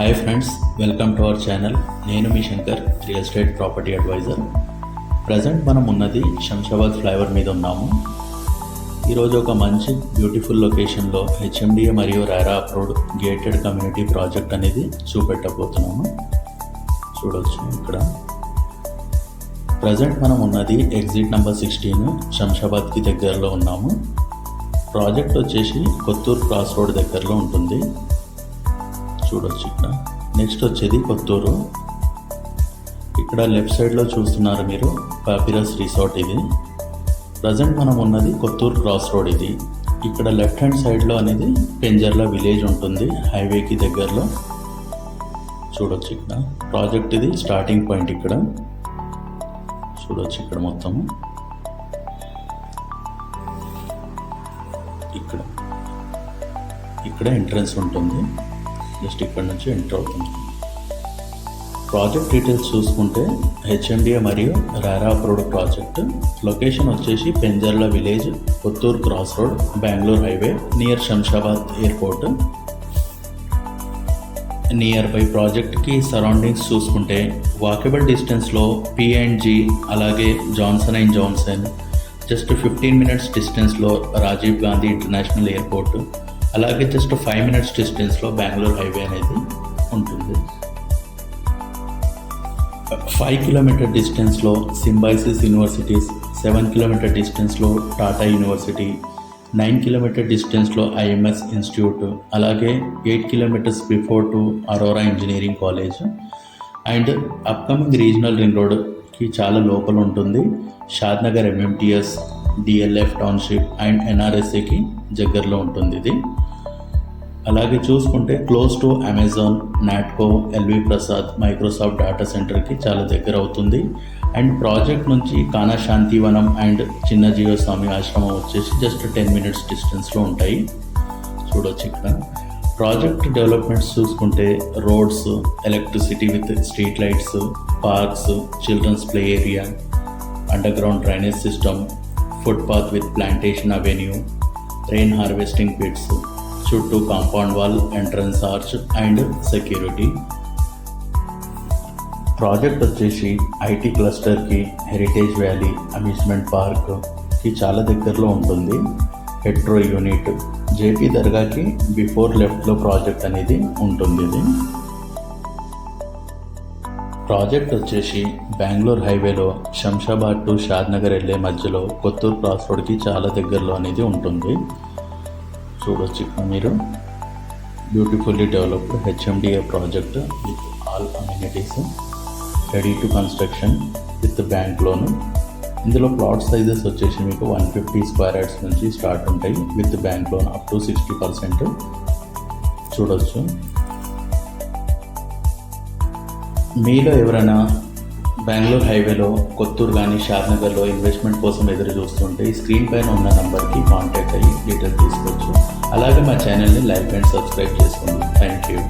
Welcome to our channel నేను మీ Shankar real estate property advisor present మనం ఉన్నది Shamshabad flyover మీద ఉన్నాము. ఈరోజు ఒక మంచి బ్యూటిఫుల్ లొకేషన్లో హెచ్ఎండిఏ మరియు రారా అప్రోడ్ గేటెడ్ కమ్యూనిటీ ప్రాజెక్ట్ అనేది చూపెట్టబోతున్నాము. చూడవచ్చు ఇక్కడ. ప్రజెంట్ మనం ఉన్నది ఎగ్జిట్ నెంబర్ సిక్స్టీన్ శంషాబాద్కి దగ్గరలో ఉన్నాము. ప్రాజెక్ట్ వచ్చేసి కొత్తూరు క్రాస్ రోడ్ దగ్గరలో ఉంటుంది. చూడొచ్చు ఇక్కడ. నెక్స్ట్ వచ్చేది కొత్తూరు. ఇక్కడ లెఫ్ట్ సైడ్లో చూస్తున్నారు మీరు పాపిరస్ రిసార్ట్ ఇది. ప్రజెంట్ మనం ఉన్నది కొత్తూరు క్రాస్ రోడ్ ఇది. ఇక్కడ లెఫ్ట్ హ్యాండ్ సైడ్లో అనేది పెంజర్ల విలేజ్ ఉంటుంది హైవేకి దగ్గరలో. చూడొచ్చు ఇక్కడ. ప్రాజెక్ట్ ఇది స్టార్టింగ్ పాయింట్ ఇక్కడ. చూడొచ్చు ఇక్కడ మొత్తము ఇక్కడ. ఇక్కడ ఎంట్రన్స్ ఉంటుంది. జస్ట్ ఇక్కడ నుంచి ఎంటర్ అవుతుంది ప్రాజెక్ట్ డీటెయిల్స్ చూసుకుంటే హెచ్ఎండిఏ మరియు రారా అప్రూవ్డ్ ప్రాజెక్ట్. లొకేషన్ వచ్చేసి Penjarla village Puttur cross road Bengaluru highway near Shamshabad airport. Near by ప్రాజెక్ట్కి సరౌండింగ్స్ చూసుకుంటే వాకబుల్ డిస్టెన్స్లో పిఎండ్జి అలాగే Johnson and Johnson just fifteen minutes డిస్టెన్స్లో రాజీవ్ గాంధీ ఇంటర్నేషనల్ ఎయిర్పోర్ట్. అలాగే జస్ట్ ఫైవ్ మినిట్స్ డిస్టెన్స్లో బెంగళూరు హైవే అనేది ఉంటుంది. ఫైవ్ కిలోమీటర్ డిస్టెన్స్లో సింబైసిస్ యూనివర్సిటీస్ సెవెన్ కిలోమీటర్ డిస్టెన్స్లో టాటా యూనివర్సిటీ నైన్ కిలోమీటర్ డిస్టెన్స్లో ఐఎంఎస్ ఇన్స్టిట్యూట్ అలాగే eight kilometers before to Aurora engineering college and upcoming regional ring రోడ్కి చాలా లోపల ఉంటుంది. Shadnagar MMTS DLF township and ఎన్ఆర్ఎస్ఏకి దగ్గరలో ఉంటుంది ఇది. అలాగే చూసుకుంటే close to Amazon Natco LV Prasad Microsoft data సెంటర్కి చాలా దగ్గర అవుతుంది. అండ్ ప్రాజెక్ట్ నుంచి కానా శాంతివనం అండ్ చిన్న జీవస్వామి ఆశ్రమం వచ్చేసి జస్ట్ టెన్ మినిట్స్ డిస్టెన్స్లో ఉంటాయి. చూడొచ్చు ఇక్కడ. ప్రాజెక్ట్ డెవలప్మెంట్స్ చూసుకుంటే roads electricity with street lights parks childrens play area underground drainage system footpath with plantation avenue rain harvesting pits చుట్టూ compound wall entrance arch and security project వచ్చేసి IT క్లస్టర్కి heritage valley amusement పార్క్కి చాలా దగ్గరలో ఉంటుంది. Hetero unit JP దర్గాకి before లెఫ్ట్లో project అనేది ఉంటుంది ఇది. ప్రాజెక్ట్ వచ్చేసి బెంగళూరు హైవేలో శంషాబాద్ టు షాద్నగర్ వెళ్ళే మధ్యలో కొత్తూరు క్రాస్ రోడ్కి చాలా దగ్గరలో అనేది ఉంటుంది. చూడొచ్చు. ఇక్కడ మీరు beautifully developed HMDA project with all amenities ready to construction with bank loan. ఇందులో ప్లాట్ సైజెస్ వచ్చేసి మీకు వన్ ఫిఫ్టీ స్క్వేర్ యార్డ్స్ నుంచి స్టార్ట్ ఉంటాయి. With bank loan up to sixty percent చూడొచ్చు. మీలో ఎవరైనా బెంగళూరు హైవేలో కొత్తూరు కానీ షాద్నగర్లో ఇన్వెస్ట్మెంట్ కోసం ఎదురు చూస్తుంటే ఈ స్క్రీన్ పైన ఉన్న నంబర్కి కాంటాక్ట్ అయ్యి డీటెయిల్స్ తీసుకోవచ్చు. అలాగే మా ఛానల్ని లైక్ అండ్ సబ్స్క్రైబ్ చేసుకోండి. Thank you